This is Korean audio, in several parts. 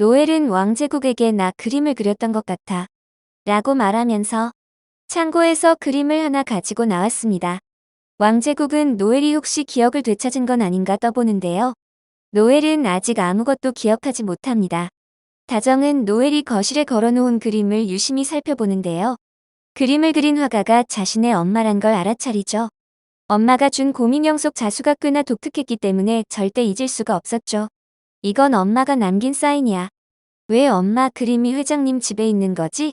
노엘은 왕제국에게 나 그림을 그렸던 것 같아. 라고 말하면서 창고에서 그림을 하나 가지고 나왔습니다. 왕제국은 노엘이 혹시 기억을 되찾은 건 아닌가 떠보는데요. 노엘은 아직 아무것도 기억하지 못합니다. 다정은 노엘이 거실에 걸어놓은 그림을 유심히 살펴보는데요. 그림을 그린 화가가 자신의 엄마란 걸 알아차리죠. 엄마가 준 고민형 속 자수가 꽤나 독특했기 때문에 절대 잊을 수가 없었죠. 이건 엄마가 남긴 사인이야. 왜 엄마 그림이 회장님 집에 있는 거지?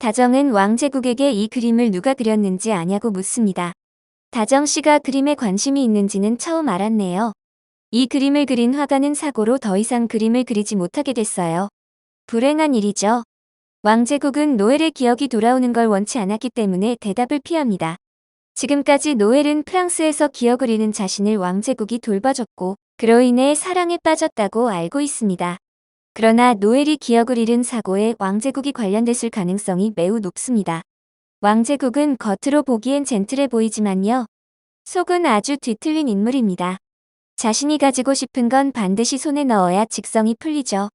다정은 왕제국에게 이 그림을 누가 그렸는지 아냐고 묻습니다. 다정 씨가 그림에 관심이 있는지는 처음 알았네요. 이 그림을 그린 화가는 사고로 더 이상 그림을 그리지 못하게 됐어요. 불행한 일이죠. 왕제국은 노엘의 기억이 돌아오는 걸 원치 않았기 때문에 대답을 피합니다. 지금까지 노엘은 프랑스에서 기억을 잃은 자신을 왕제국이 돌봐줬고 그로 인해 사랑에 빠졌다고 알고 있습니다. 그러나 노엘이 기억을 잃은 사고에 왕제국이 관련됐을 가능성이 매우 높습니다. 왕제국은 겉으로 보기엔 젠틀해 보이지만요. 속은 아주 뒤틀린 인물입니다. 자신이 가지고 싶은 건 반드시 손에 넣어야 직성이 풀리죠.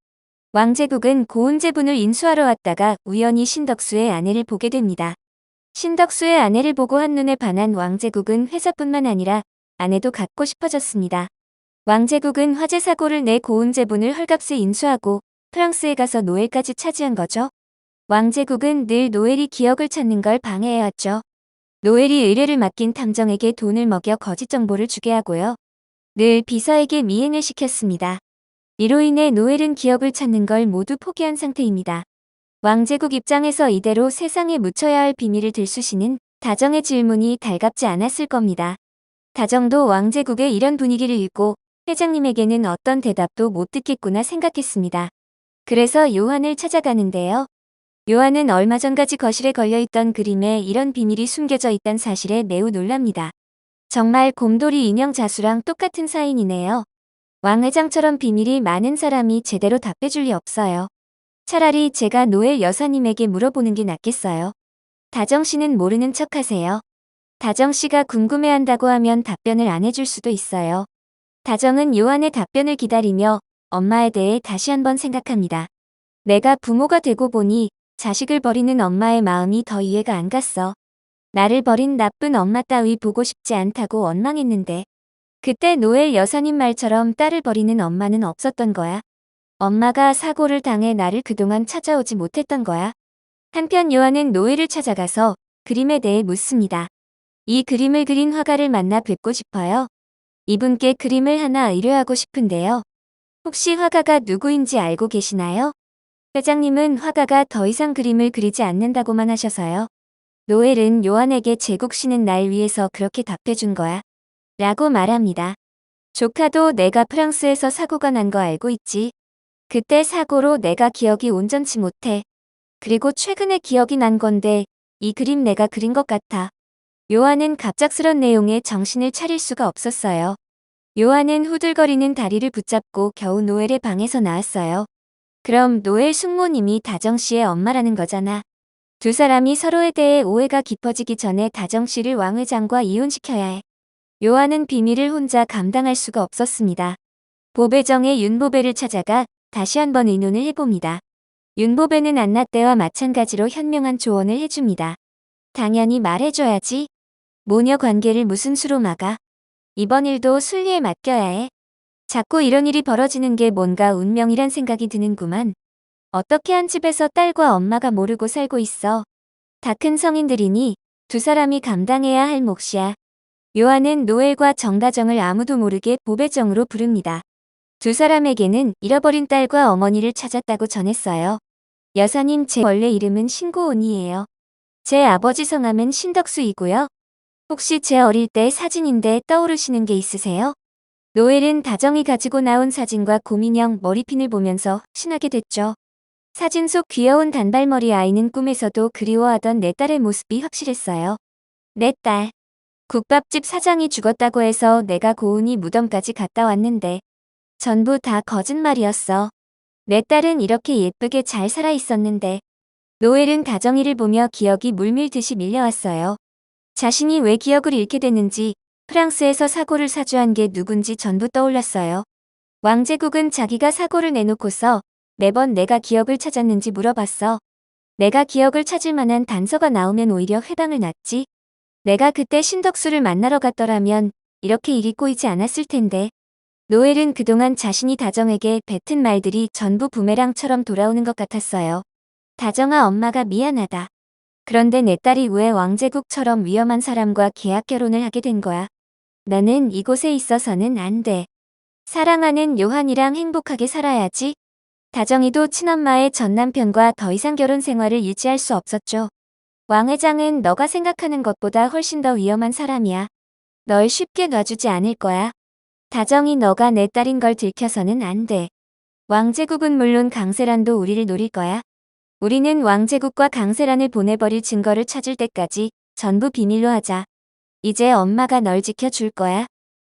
왕제국은 고은제분을 인수하러 왔다가 우연히 신덕수의 아내를 보게 됩니다. 신덕수의 아내를 보고 한눈에 반한 왕제국은 회사뿐만 아니라 아내도 갖고 싶어졌습니다. 왕제국은 화재 사고를 내 고은제분을 헐값에 인수하고 프랑스에 가서 노엘까지 차지한 거죠. 왕제국은 늘 노엘이 기억을 찾는 걸 방해해왔죠. 노엘이 의뢰를 맡긴 탐정에게 돈을 먹여 거짓 정보를 주게 하고요. 늘 비서에게 미행을 시켰습니다. 이로 인해 노엘은 기억을 찾는 걸 모두 포기한 상태입니다. 왕제국 입장에서 이대로 세상에 묻혀야 할 비밀을 들쑤시는 다정의 질문이 달갑지 않았을 겁니다. 다정도 왕제국의 이런 분위기를 읽고 회장님에게는 어떤 대답도 못 듣겠구나 생각했습니다. 그래서 요한을 찾아가는데요. 요한은 얼마 전까지 거실에 걸려있던 그림에 이런 비밀이 숨겨져 있단 사실에 매우 놀랍니다. 정말 곰돌이 인형 자수랑 똑같은 사인이네요. 왕 회장처럼 비밀이 많은 사람이 제대로 답해줄 리 없어요. 차라리 제가 노엘 여사님에게 물어보는 게 낫겠어요. 다정 씨는 모르는 척 하세요. 다정 씨가 궁금해한다고 하면 답변을 안 해줄 수도 있어요. 다정은 요한의 답변을 기다리며 엄마에 대해 다시 한번 생각합니다. 내가 부모가 되고 보니 자식을 버리는 엄마의 마음이 더 이해가 안 갔어. 나를 버린 나쁜 엄마 따위 보고 싶지 않다고 원망했는데 그때 노엘 여사님 말처럼 딸을 버리는 엄마는 없었던 거야. 엄마가 사고를 당해 나를 그동안 찾아오지 못했던 거야. 한편 요한은 노엘을 찾아가서 그림에 대해 묻습니다. 이 그림을 그린 화가를 만나 뵙고 싶어요. 이분께 그림을 하나 의뢰하고 싶은데요. 혹시 화가가 누구인지 알고 계시나요? 회장님은 화가가 더 이상 그림을 그리지 않는다고만 하셔서요. 노엘은 요한에게 제국 씨는 날 위해서 그렇게 답해준 거야. 라고 말합니다. 조카도 내가 프랑스에서 사고가 난 거 알고 있지. 그때 사고로 내가 기억이 온전치 못해. 그리고 최근에 기억이 난 건데 이 그림 내가 그린 것 같아. 요한은 갑작스런 내용에 정신을 차릴 수가 없었어요. 요한은 후들거리는 다리를 붙잡고 겨우 노엘의 방에서 나왔어요. 그럼 노엘 숙모님이 다정 씨의 엄마라는 거잖아. 두 사람이 서로에 대해 오해가 깊어지기 전에 다정 씨를 왕 회장과 이혼시켜야 해. 요한은 비밀을 혼자 감당할 수가 없었습니다. 보배정의 윤보배를 찾아가 다시 한번 의논을 해봅니다. 윤보배는 안나 때와 마찬가지로 현명한 조언을 해줍니다. 당연히 말해줘야지. 모녀 관계를 무슨 수로 막아. 이번 일도 순리에 맡겨야 해. 자꾸 이런 일이 벌어지는 게 뭔가 운명이란 생각이 드는구만. 어떻게 한 집에서 딸과 엄마가 모르고 살고 있어. 다 큰 성인들이니 두 사람이 감당해야 할 몫이야. 요한은 노엘과 정다정을 아무도 모르게 보배정으로 부릅니다. 두 사람에게는 잃어버린 딸과 어머니를 찾았다고 전했어요. 여사님 제 원래 이름은 신고온이에요. 제 아버지 성함은 신덕수이고요. 혹시 제 어릴 때 사진인데 떠오르시는 게 있으세요? 노엘은 다정이 가지고 나온 사진과 고민형 머리핀을 보면서 신하게 됐죠. 사진 속 귀여운 단발머리 아이는 꿈에서도 그리워하던 내 딸의 모습이 확실했어요. 내 딸. 국밥집 사장이 죽었다고 해서 내가 고은이 무덤까지 갔다 왔는데 전부 다 거짓말이었어. 내 딸은 이렇게 예쁘게 잘 살아 있었는데 노엘은 다정이를 보며 기억이 물밀듯이 밀려왔어요. 자신이 왜 기억을 잃게 됐는지 프랑스에서 사고를 사주한 게 누군지 전부 떠올랐어요. 왕제국은 자기가 사고를 내놓고서 매번 내가 기억을 찾았는지 물어봤어. 내가 기억을 찾을 만한 단서가 나오면 오히려 해방을 놨지. 내가 그때 신덕수를 만나러 갔더라면 이렇게 일이 꼬이지 않았을 텐데. 노엘은 그동안 자신이 다정에게 뱉은 말들이 전부 부메랑처럼 돌아오는 것 같았어요. 다정아 엄마가 미안하다. 그런데 내 딸이 왜 왕제국처럼 위험한 사람과 계약 결혼을 하게 된 거야? 나는 이곳에 있어서는 안 돼. 사랑하는 요한이랑 행복하게 살아야지. 다정이도 친엄마의 전 남편과 더 이상 결혼 생활을 유지할 수 없었죠. 왕 회장은 너가 생각하는 것보다 훨씬 더 위험한 사람이야. 널 쉽게 놔주지 않을 거야. 다정이 너가 내 딸인 걸 들켜서는 안 돼. 왕제국은 물론 강세란도 우리를 노릴 거야. 우리는 왕제국과 강세란을 보내버릴 증거를 찾을 때까지 전부 비밀로 하자. 이제 엄마가 널 지켜줄 거야.